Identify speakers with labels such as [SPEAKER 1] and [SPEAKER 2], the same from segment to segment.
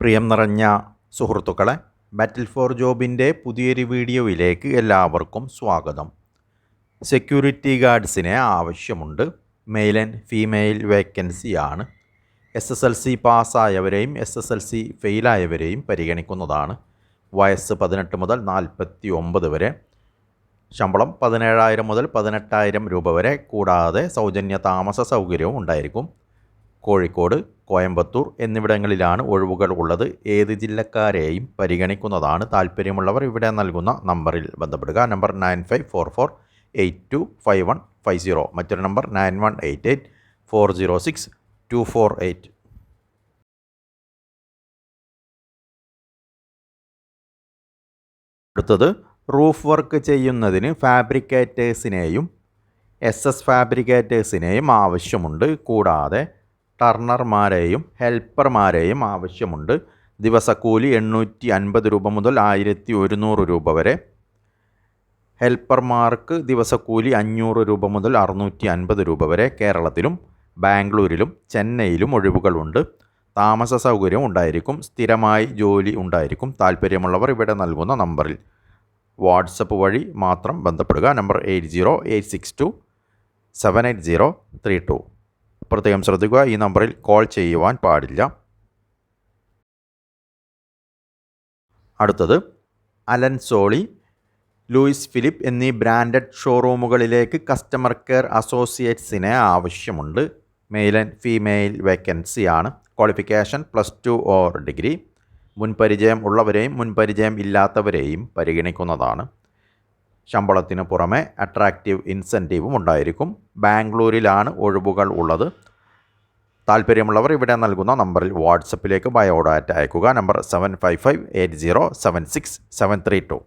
[SPEAKER 1] പ്രിയം നിറഞ്ഞ സുഹൃത്തുക്കളെ ബാറ്റിൽ ഫോർ ജോബിന്റെ പുതിയൊരു വീഡിയോയിലേക്ക് എല്ലാവർക്കും സ്വാഗതം. സെക്യൂരിറ്റി ഗാർഡ്സിനെ ആവശ്യമുണ്ട്. മെയിൽ ആൻഡ് ഫീമെയിൽ വേക്കൻസിയാണ് എസ് എസ് എൽ സി പാസ്സായവരെയും എസ് എസ് എൽ സി ഫെയിലായവരെയും പരിഗണിക്കുന്നതാണ്. വയസ്സ് പതിനെട്ട് മുതൽ നാൽപ്പത്തി ഒമ്പത് വരെ. ശമ്പളം പതിനേഴായിരം മുതൽ പതിനെട്ടായിരം രൂപ വരെ. കൂടാതെ സൗജന്യ താമസ സൗകര്യവും ഉണ്ടായിരിക്കും. കോഴിക്കോട് കോയമ്പത്തൂർ എന്നിവിടങ്ങളിലാണ് ഒഴിവുകൾ ഉള്ളത്. ഏത് ജില്ലക്കാരെയും പരിഗണിക്കുന്നതാണ് താല്പര്യമുള്ളവർ. ഇവിടെ നൽകുന്ന നമ്പറിൽ ബന്ധപ്പെടുക. Number nine five four four eight two five one five zero. മറ്റൊരു number nine one eight eight four zero six two four eight. അടുത്തത് റൂഫ് വർക്ക് ചെയ്യുന്നതിന് ഫാബ്രിക്കേറ്റേഴ്സിനെയും എസ് എസ് ഫാബ്രിക്കേറ്റേഴ്സിനെയും ആവശ്യമുണ്ട്. കൂടാതെ ടർണർമാരെയും ഹെൽപ്പർമാരെയും ആവശ്യമുണ്ട്. ദിവസക്കൂലി എണ്ണൂറ്റി അൻപത് രൂപ മുതൽ ആയിരത്തി ഒരുന്നൂറ് രൂപ വരെ. ഹെൽപ്പർമാർക്ക് ദിവസക്കൂലി അഞ്ഞൂറ് രൂപ മുതൽ അറുന്നൂറ്റി അൻപത് രൂപ വരെ കേരളത്തിലും ബാംഗ്ലൂരിലും ചെന്നൈയിലും ഒഴിവുകളുണ്ട്. താമസ സൗകര്യം ഉണ്ടായിരിക്കും സ്ഥിരമായി ജോലി ഉണ്ടായിരിക്കും താല്പര്യമുള്ളവർ ഇവിടെ നൽകുന്ന നമ്പറിൽ. വാട്സപ്പ് വഴി മാത്രം ബന്ധപ്പെടുക number eight zero eight six two seven eight zero three two. പ്രത്യേകം ശ്രദ്ധിക്കുക. ഈ നമ്പറിൽ കോൾ ചെയ്യുവാൻ പാടില്ല. അടുത്തത് അലൻ സോളി ലൂയിസ് ഫിലിപ്പ് എന്നീ ബ്രാൻഡഡ് ഷോറൂമുകളിലേക്ക് കസ്റ്റമർ കെയർ അസോസിയേറ്റ്സിനെ ആവശ്യമുണ്ട്. മെയിൽ ആൻഡ് ഫീമെയിൽ വേക്കൻസിയാണ് qualification plus two or degree. മുൻപരിചയം ഉള്ളവരെയും മുൻപരിചയം ഇല്ലാത്തവരെയും പരിഗണിക്കുന്നതാണ്. ശമ്പളത്തിന് പുറമെ അട്രാക്റ്റീവ് ഇൻസെന്റീവും ഉണ്ടായിരിക്കും. ബാംഗ്ലൂരിലാണ് ഒഴിവുകൾ ഉള്ളത്. താല്പര്യമുള്ളവർ ഇവിടെ നൽകുന്ന നമ്പറിൽ വാട്സപ്പിലേക്ക് ബയോഡാറ്റ അയക്കുക. Number seven five five eight zero seven six seven three two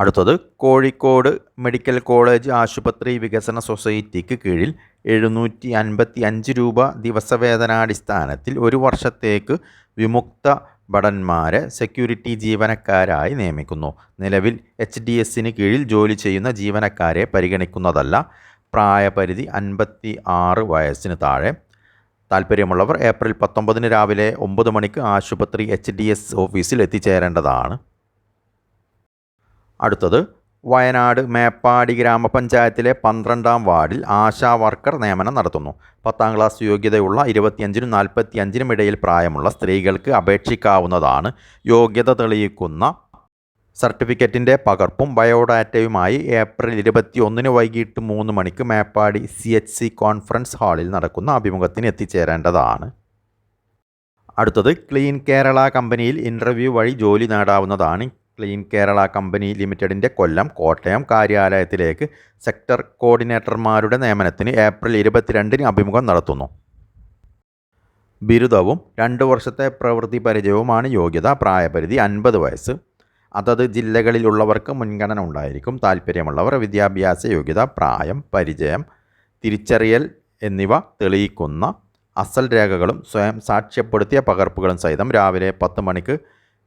[SPEAKER 1] അടുത്തത് കോഴിക്കോട് മെഡിക്കൽ കോളേജ് ആശുപത്രി വികസന സൊസൈറ്റിക്ക് കീഴിൽ എഴുന്നൂറ്റി അൻപത്തി അഞ്ച് രൂപ ദിവസവേതനാടിസ്ഥാനത്തിൽ ഒരു വർഷത്തേക്ക് വിമുക്ത ഭടന്മാരെ സെക്യൂരിറ്റി ജീവനക്കാരായി നിയമിക്കുന്നു. നിലവിൽ എച്ച് ഡി എസിന് കീഴിൽ ജോലി ചെയ്യുന്ന ജീവനക്കാരെ പരിഗണിക്കുന്നതല്ല. പ്രായപരിധി അൻപത്തി ആറ് വയസ്സിന് താഴെ. താല്പര്യമുള്ളവർ ഏപ്രിൽ പത്തൊമ്പതിന് രാവിലെ ഒമ്പത് മണിക്ക് ആശുപത്രി എച്ച് ഡി എസ് ഓഫീസിൽ എത്തിച്ചേരേണ്ടതാണ്. അടുത്തത് വയനാട് മേപ്പാടി ഗ്രാമപഞ്ചായത്തിലെ പന്ത്രണ്ടാം വാർഡിൽ ആശാ വർക്കർ നിയമനം നടത്തുന്നു. പത്താം ക്ലാസ് യോഗ്യതയുള്ള ഇരുപത്തിയഞ്ചിനും നാൽപ്പത്തി അഞ്ചിനും ഇടയിൽ പ്രായമുള്ള സ്ത്രീകൾക്ക് അപേക്ഷിക്കാവുന്നതാണ് യോഗ്യത തെളിയിക്കുന്ന സർട്ടിഫിക്കറ്റിന്റെ പകർപ്പും ബയോഡാറ്റയുമായി ഏപ്രിൽ ഇരുപത്തി ഒന്നിന് വൈകിട്ട് മൂന്ന് മണിക്ക് Meppadi C H C conference ഹാളിൽ നടക്കുന്ന അഭിമുഖത്തിന് എത്തിച്ചേരേണ്ടതാണ്. അടുത്തത് ക്ലീൻ കേരള കമ്പനിയിൽ ഇന്റർവ്യൂ വഴി ജോലി നേടാവുന്നതാണ് ക്ലീൻ കേരള കമ്പനി ലിമിറ്റഡിന്റെ കൊല്ലം കോട്ടയം കാര്യാലയത്തിലേക്ക് സെക്ടർ കോർഡിനേറ്റർമാരുടെ നിയമനത്തിന് ഏപ്രിൽ ഇരുപത്തിരണ്ടിന് അഭിമുഖം നടത്തുന്നു. ബിരുദവും രണ്ട് വർഷത്തെ പ്രവൃത്തി പരിചയവുമാണ് യോഗ്യത പ്രായപരിധി അൻപത് വയസ്സ്. അതത് ജില്ലകളിലുള്ളവർക്ക് മുൻഗണന ഉണ്ടായിരിക്കും. താല്പര്യമുള്ളവർ വിദ്യാഭ്യാസ യോഗ്യത പ്രായം പരിചയം തിരിച്ചറിയൽ എന്നിവ തെളിയിക്കുന്ന അസൽ രേഖകളും സ്വയം സാക്ഷ്യപ്പെടുത്തിയ പകർപ്പുകളും സഹിതം രാവിലെ പത്ത് മണിക്ക്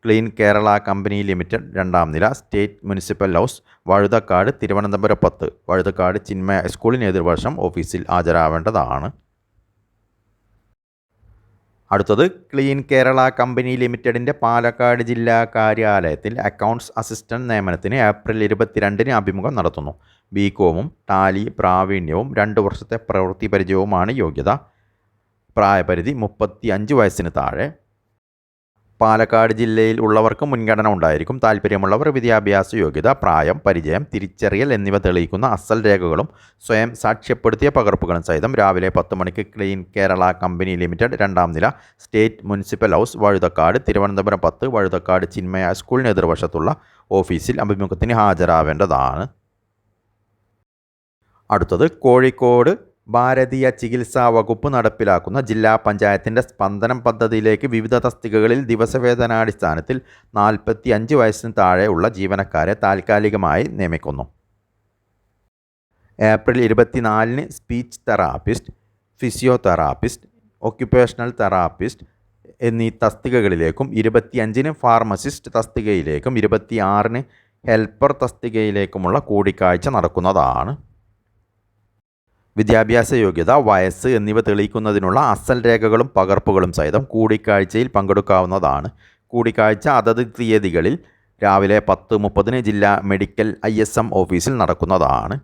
[SPEAKER 1] ക്ലീൻ കേരള കമ്പനി ലിമിറ്റഡ് രണ്ടാം നില state municipal house Vazhuthacaud Thiruvananthapuram പത്ത്. വഴുതക്കാട് ചിന്മയ സ്കൂളിന് എതിർവർഷം ഓഫീസിൽ ഹാജരാവേണ്ടതാണ്. അടുത്തത് ക്ലീൻ കേരള കമ്പനി ലിമിറ്റഡിന്റെ പാലക്കാട് ജില്ലാ കാര്യാലയത്തിൽ അക്കൗണ്ട്സ് അസിസ്റ്റന്റ് നിയമനത്തിന് ഏപ്രിൽ ഇരുപത്തിരണ്ടിന് അഭിമുഖം നടത്തുന്നു. ബി കോമും ടാലി പ്രാവീണ്യവും രണ്ട് വർഷത്തെ പ്രവൃത്തി പരിചയവുമാണ് യോഗ്യത. പ്രായപരിധി മുപ്പത്തി അഞ്ച് വയസ്സിന് താഴെ. പാലക്കാട് ജില്ലയിൽ ഉള്ളവർക്ക് മുൻഗണന ഉണ്ടായിരിക്കും. താല്പര്യമുള്ളവർ വിദ്യാഭ്യാസ യോഗ്യത പ്രായം പരിചയം തിരിച്ചറിയൽ എന്നിവ തെളിയിക്കുന്ന അസൽ രേഖകളും സ്വയം സാക്ഷ്യപ്പെടുത്തിയ പകർപ്പുകളും സഹിതം രാവിലെ പത്ത് മണിക്ക് ക്ലീൻ കേരള കമ്പനി ലിമിറ്റഡ് രണ്ടാം നില state municipal house Vazhuthacaud Thiruvananthapuram പത്ത് വഴുതക്കാട് ചിന്മയ സ്കൂളിന് എതിർവശത്തുള്ള ഓഫീസിൽ അഭിമുഖത്തിന് ഹാജരാവേണ്ടതാണ്. അടുത്തത് കോഴിക്കോട് ഭാരതീയ ചികിത്സാ വകുപ്പ് നടപ്പിലാക്കുന്ന ജില്ലാ പഞ്ചായത്തിന്റെ സ്പന്ദനം പദ്ധതിയിലേക്ക് വിവിധ തസ്തികകളിൽ ദിവസവേതനാടിസ്ഥാനത്തിൽ നാൽപ്പത്തി അഞ്ച് വയസ്സിന് താഴെയുള്ള ജീവനക്കാരെ താൽക്കാലികമായി നിയമിക്കുന്നു. ഏപ്രിൽ ഇരുപത്തിനാലിന് speech therapist physiotherapist occupational therapist എന്നീ തസ്തികകളിലേക്കും ഇരുപത്തിയഞ്ചിന് ഫാർമസിസ്റ്റ് തസ്തികയിലേക്കും ഇരുപത്തിയാറിന് ഹെൽപ്പർ തസ്തികയിലേക്കുമുള്ള കൂടിക്കാഴ്ച നടക്കുന്നതാണ്. വിദ്യാഭ്യാസ യോഗ്യത വയസ്സ് എന്നിവ തെളിയിക്കുന്നതിനുള്ള അസൽ രേഖകളും പകർപ്പുകളും സഹിതം കൂടിക്കാഴ്ചയിൽ പങ്കെടുക്കാവുന്നതാണ്. കൂടിക്കാഴ്ച അതത് തീയതികളിൽ രാവിലെ പത്ത് മുപ്പതിന് ജില്ലാ മെഡിക്കൽ ഐ ഓഫീസിൽ നടക്കുന്നതാണ്.